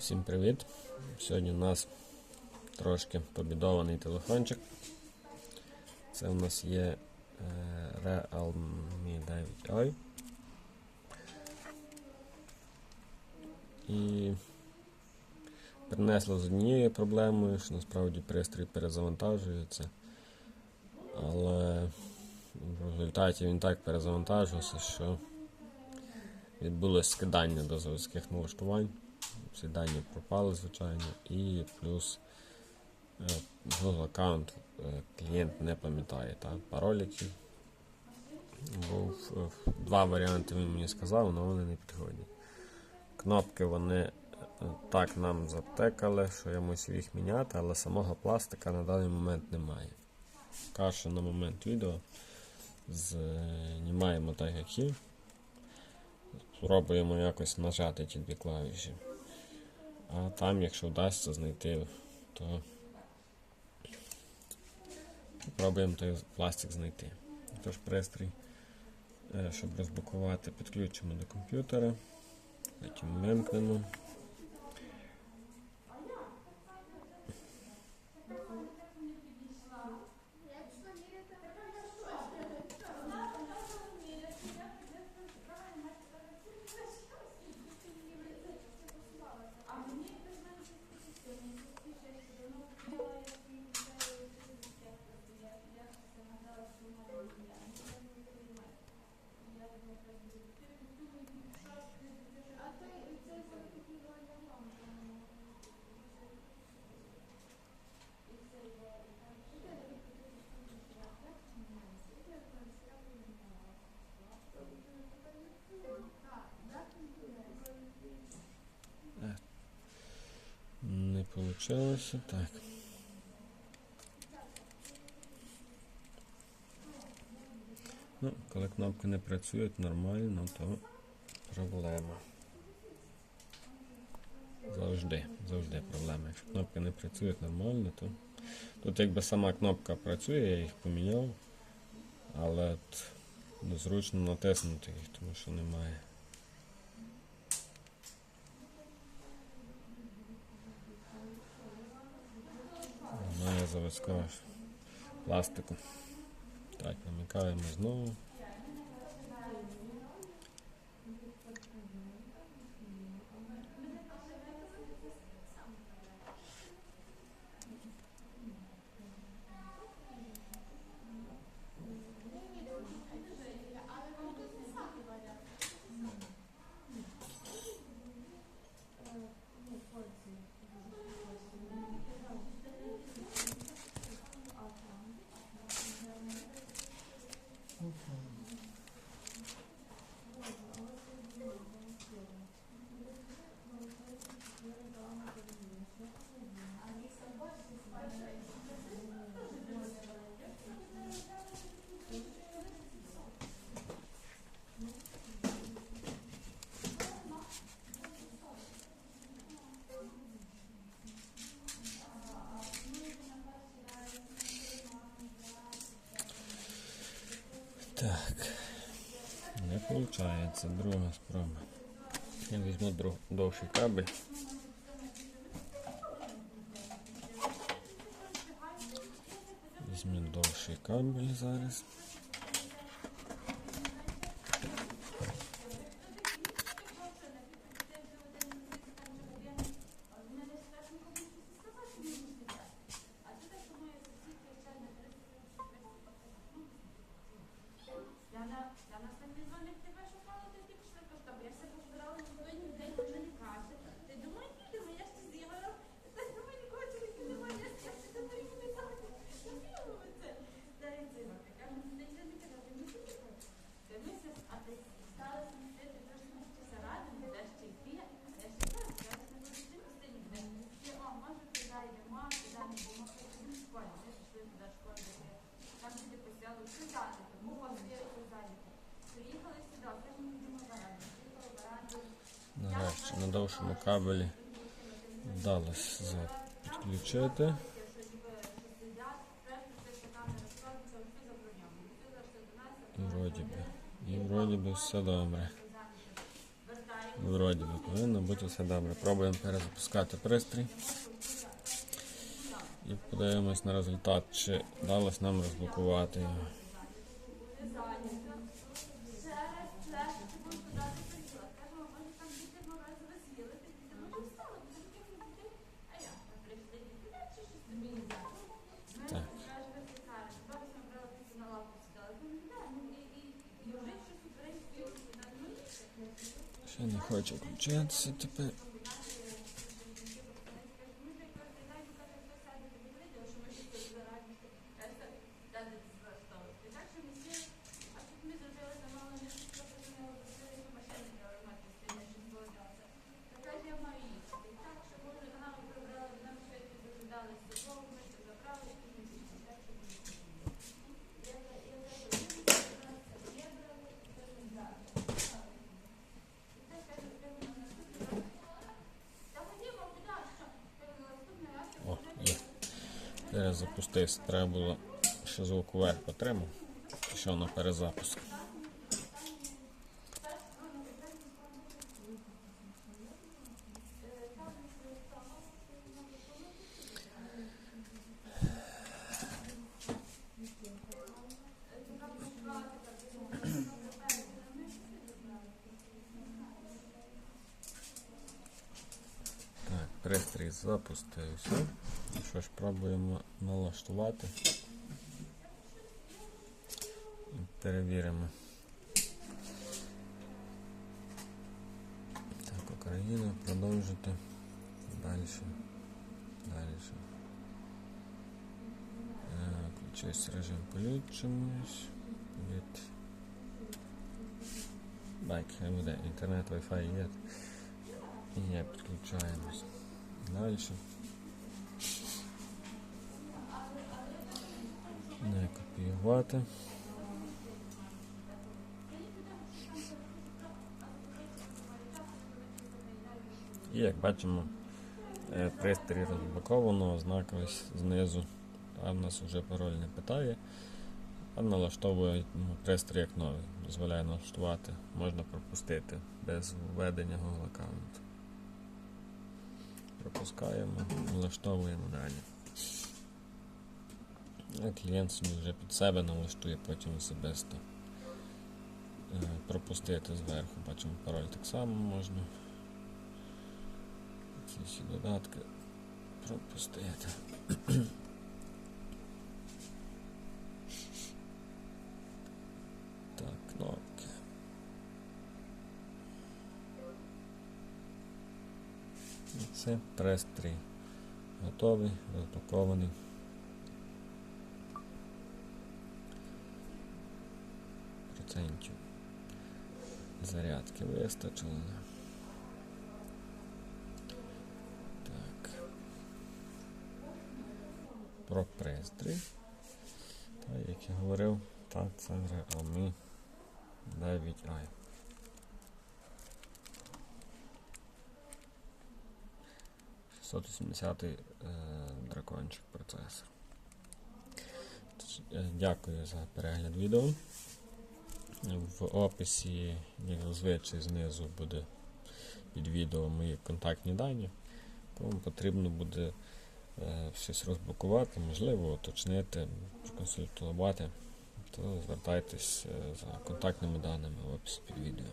Всім привіт! Сьогодні у нас трошки побідований телефончик. Це у нас є е, Realme 9i. І принесло з однією проблемою, що насправді пристрій перезавантажується. Але в результаті він так перезавантажився, що відбулося скидання до заводських налаштувань. Всі дані пропали, звичайно, і плюс е, Google аккаунт е, клієнт не пам'ятає пароль, який був е, два варіанти, він мені сказав, але вони не підходять. Кнопки вони так нам затекали, що я мусив їх міняти, але самого пластика на даний момент немає. Каже, на момент відео знімаємо так, як є. Спробуємо якось нажати ті дві клавіші. А там, якщо вдасться знайти, то спробуємо той пластик знайти. Тож пристрій, е, щоб розблокувати, підключимо до комп'ютера, потім вимкнемо. Не. Так. Ну, коли кнопки не працюють нормально, то проблема. Завжди, завжди проблема. Якщо кнопки не працюють нормально, то тут якби сама кнопка працює, я їх поміняв, але незручно натиснути їх, тому що немає. Немає заводського пластику. Так, намикаємо знову. Не виходить. Друга спроба. Я візьму друг, довший кабель. Візьму довший кабель зараз. Нарешті на довшому кабелі вдалося підключити. Вроді би. І вроді би все добре. Вроді би повинно бути все добре. Пробуємо перезапускати пристрій. І подивимось на результат, чи вдалося нам розблокувати його. and the cards are congested a bit. Перезапустився. Треба було ще звук вверх потримав. Пішов на перезапуск. Пристрій запустився. Ну Що ж, пробуємо налаштувати. І Перевіримо. Так, Україна, продовжити. Далі. Далі. Е, режим включимось. Від. Так, хай буде інтернет, Wi-Fi є. І не підключаємось. Далі. Не копіювати. І як бачимо, е, пристрій розблоковано, ознака ось знизу. Там нас вже пароль не питає, а налаштовує ну, пристрій як новий. Дозволяє налаштувати, можна пропустити без введення Google аккаунту. Пропускаємо, налаштовуємо далі. Клієнт собі вже під себе налаштує потім особисто. Е, Пропустити зверху, бачимо пароль так само можна. Ці всі додатки пропустити. Так, кнопки. Це пристрій. Готовий, розпакований. Зарядки вистачило. Так. Про пристрій. Та, як я говорив, так, це Realme 9i. й дракончик процесор. Е, Дякую за перегляд відео. В описі, як зазвичай, знизу буде під відео мої контактні дані. Кому потрібно буде е, щось розблокувати, можливо, уточнити, проконсультувати, то звертайтесь е, за контактними даними в описі під відео.